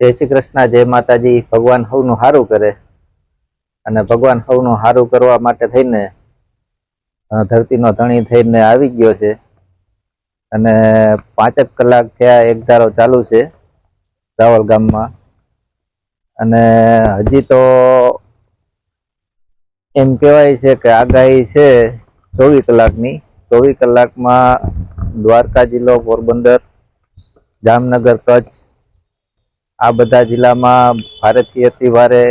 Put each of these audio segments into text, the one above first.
જય શ્રી કૃષ્ણ, જય માતાજી. ભગવાન સૌનું સારું કરે. અને ભગવાન સૌનું સારું કરવા માટે થઈને ધરતીનો ધણી થઈને આવી ગયો છે. અને પાંચેક કલાક થયા એક ધારો ચાલુ છે, રાવલ ગામમાં. અને હજી તો એમ કહેવાય છે કે આગાહી છે ચોવીસ કલાકની. ચોવીસ કલાકમાં દ્વારકા જિલ્લો પોરબંદર, જામનગર કચ્છ આ બધા જિલ્લામાં ભારેથી અતિ ભારે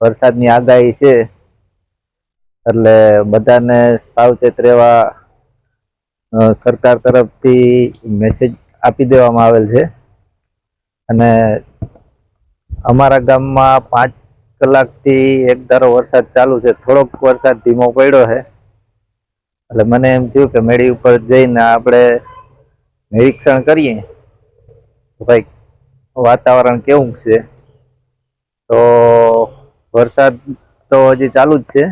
વરસાદની આગાહી છે. એટલે બધાને સાવચેત રહેવા સરકાર તરફથી મેસેજ આપી દેવામાં આવેલ છે. અને અમારા ગામમાં પાંચ કલાકથી એક ધારો વરસાદ ચાલુ છે. થોડોક વરસાદ ધીમો પડ્યો છે. એટલે મને એમ થયું કે મેળી ઉપર જઈને આપણે નિરીક્ષણ કરીએ. ભાઈ વાતાવરણ કેવું છે? તો વરસાદ તો હજી ચાલુ જ છે.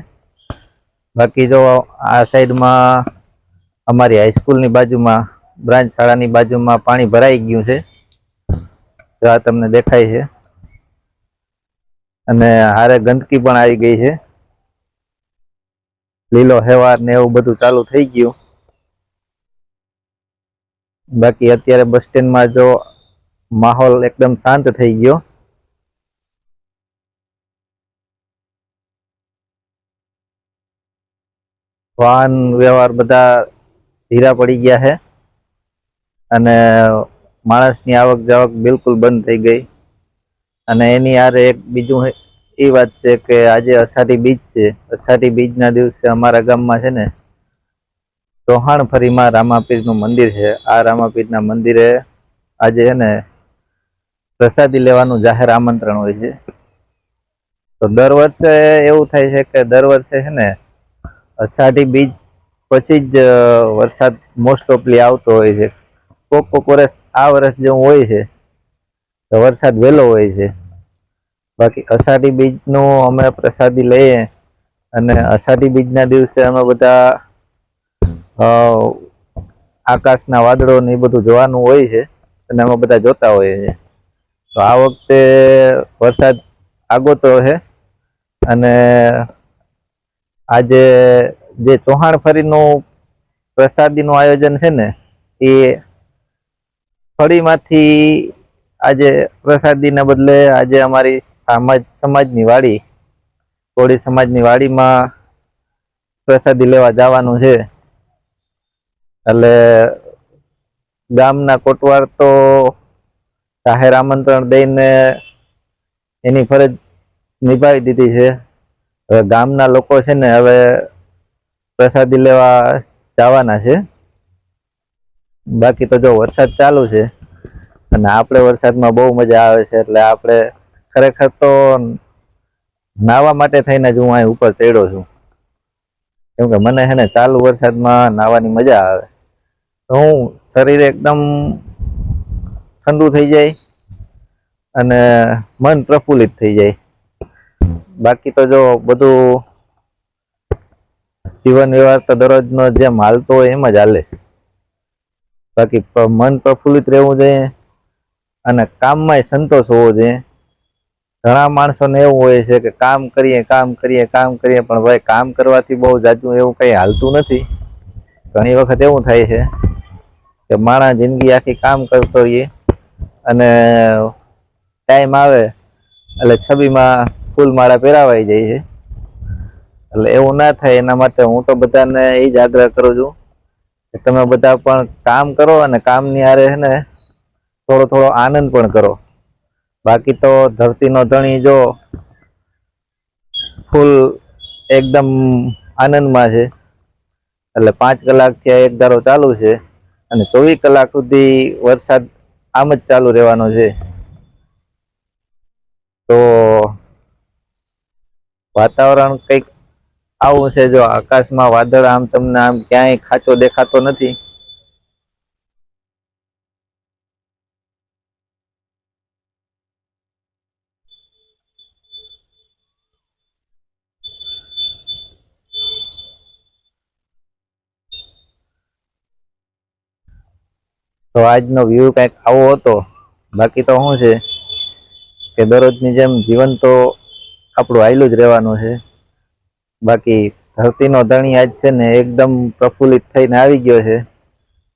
બાકી જો આ સાઈડમાં અમારી હાઈસ્કૂલની બાજુમાં, બ્રાન્ચ શાળાની બાજુમાં પાણી ભરાઈ ગયું છે. તો આ તમને દેખાય છે. અને હારે ગંદકી પણ આવી ગઈ છે. લીલો હેવાર ને એવું બધું ચાલુ થઈ ગયું. બાકી અત્યારે બસ સ્ટેન્ડમાં જો માહોલ એકદમ શાંત થઈ ગયો. વાહન વ્યવહાર બધા ધીરા પડી ગયા છે. અને માણસની આવક જાવક બિલકુલ બંધ થઈ ગઈ. અને એની આરે એક બીજું એ વાત છે કે આજે અષાઢી બીજ છે. અષાઢી બીજના દિવસે અમારા ગામમાં છે ને ચૌહાણ ફરીમાં રામાપીરનું મંદિર છે. આ રામાપીરના મંદિરે આજે છે ને પ્રસાદી લેવાનું જાહેર આમંત્રણ હોય છે. તો દર વર્ષે એવું થાય છે કે દર વર્ષે છે ને, અષાઢી બીજ પછી જ વરસાદ મોસ્ટ ઓફલી આવતો હોય છે. કોક કોક વર્ષ આ વર્ષ જેવું હોય છે, તો વરસાદ વહેલો હોય છે. બાકી અષાઢી બીજનું અમે પ્રસાદી લઈએ અને અષાઢી બીજના દિવસે અમે બધા આકાશના વાદળો ને એ બધું જોવાનું હોય છે અને અમે બધા જોતા હોઈએ છીએ. તો આ વખતે વરસાદ આગોતો છે અને આજે જે ચૌહાણ ફરીનું પ્રસાદીનું આયોજન છે ને, એ ફળીમાંથી આજે પ્રસાદીના બદલે આજે અમારી સમાજ, સમાજની વાડી, કોળી સમાજની વાડીમાં પ્રસાદી લેવા જવાનું છે. એટલે ગામના કોટવાર તો જાહેર આમંત્રણ દઈને એની ફરજ નિભાવી દીધી છે. હવે ગામના લોકો છે ને હવે પ્રસાદી લેવા જવાના છે. બાકી તો જો વરસાદ ચાલુ છે અને આપણે વરસાદમાં બહુ મજા આવે છે એટલે આપણે ખરેખર તો નાવા માટે થઈને જ હું અહીં ઉપર ચડ્યો છું. કેમ કે મને છે ને ચાલુ વરસાદમાં નાવાની મજા આવે. તો હું શરીર એકદમ ઠંડુ થઈ જાય અને મન પ્રફુલ્લિત થઈ જાય. બાકી તો જો બધું જીવન વ્યવહાર તો દરરોજનો જેમ હાલતો હોય એમ જ હાલે. બાકી મન પ્રફુલ્લિત રહેવું જોઈએ અને કામમાંય સંતોષ હોવો જોઈએ. ઘણા માણસોને એવું હોય છે કે કામ કરીએ કામ કરીએ કામ કરીએ પણ ભાઈ કામ કરવાથી બહુ જાજું એવું કંઈ હાલતું નથી. ઘણી વખત એવું થાય છે કે માણસ જિંદગી આખી કામ કરતો રહીએ અને ટાઈમ આવે, એટલે છબીમાં ફૂલ માળા પહેરાવાઈ જાય છે. એટલે એવું ના થાય એના માટે હું તો બધાને એ જ આગ્રહ કરું છું કે તમે બધા પણ કામ કરો અને કામની હારે છે ને થોડો થોડો આનંદ પણ કરો. બાકી તો ધરતીનો ધણી જો ફૂલ એકદમ આનંદમાં છે. એટલે પાંચ કલાકથી એક ધારો ચાલુ છે અને ચોવીસ કલાક સુધી વરસાદ આમ જ ચાલુ રહેવાનો છે. તો વાતાવરણ કંઈક આવું છે જો આકાશમાં વાદળ આમ તમને આમ ક્યાંય ખાચો દેખાતો નથી. તો આજનો વ્યૂ કંઈક આવો હતો. બાકી તો શું છે કે દરરોજની જેમ જીવન તો આપણું આયલું જ રહેવાનું છે. બાકી ધરતીનો ધણી આજ છે ને એકદમ પ્રફુલ્લિત થઈને આવી ગયો છે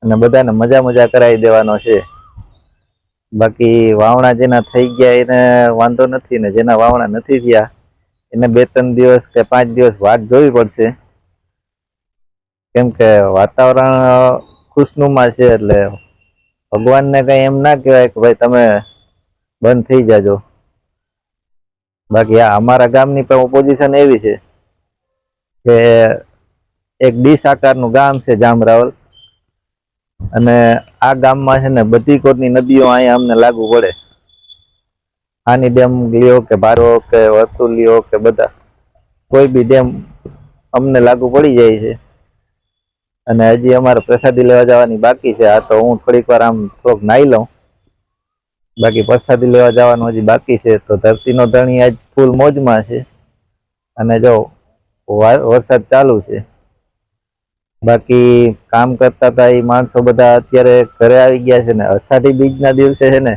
અને બધાને મજા મજા કરાવી દેવાનો છે. બાકી વાવણા જેના થઈ ગયા એને વાંધો નથી ને જેના વાવણા નથી થયા એને બે ત્રણ દિવસ કે પાંચ દિવસ વાટ જોવી પડશે. કેમ કે વાતાવરણ ખુશનુમા છે એટલે ભગવાનને કઈ એમ ના કહેવાય કે ભાઈ તમે બંધ થઈ જાજો. બાકી આ અમારા ગામની પણ પોઝિશન એવી છે કે એક ડીશ આકારનું ગામ છે જામરાવલ. અને આ ગામમાં છે ને બધી કોટની નદીઓ અહીંયા અમને લાગુ પડે. આની ડેમ લ્યો કે ભારો કે વર્તુલ લ્યો કે બધા. કોઈ બી ડેમ અમને લાગુ પડી જાય છે. અને હજી અમારે પ્રસાદી લેવા જવાની બાકી છે. આ તો હું થોડીક વાર આમ થોડોક નાહી લઉં. બાકી પ્રસાદી લેવા જવાનું હજી બાકી છે. તો ધરતીનો ધણી આજ ફૂલ મોજમાં છે. અને જો વરસાદ ચાલુ છે. બાકી કામ કરતા હતા એ માણસો બધા અત્યારે ઘરે આવી ગયા છે ને અષાઢી બીજના દિવસે છે ને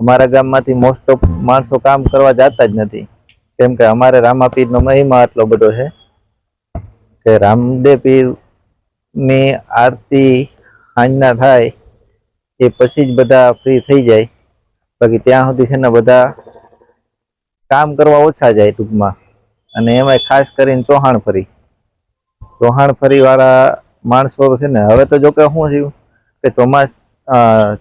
અમારા ગામમાંથી મોસ્ટ ઓફ માણસો કામ કરવા જતા જ નથી. કેમ કે અમારે રામાપીરનો મહિમા આટલો બધો છે કે રામદેવ પીર ની આરતી સાંજના થાય એ પછી જ બધા ફ્રી થઈ જાય. બાકી ત્યાં સુધી છે ને બધા કામ કરવા ઓછા જાય ટૂંકમાં. અને એમાંય ખાસ કરીને ચૌહાણ ફરી. ચૌહાણ ફરી વાળા માણસો છે ને, હવે તો જોકે શું થયું કે ચોમાસ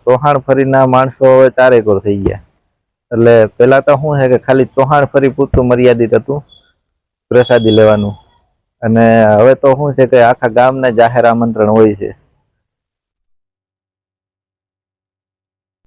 ચૌહાણ ફરીના માણસો હવે ચારેકોર થઈ ગયા. એટલે પહેલાં તો શું છે કે ખાલી ચૌહાણ ફરી પૂરતું મર્યાદિત હતું, પ્રસાદી લેવાનું. અને હવે તો શું છે કે આખા ગામને જાહેર આમંત્રણ હોય છે.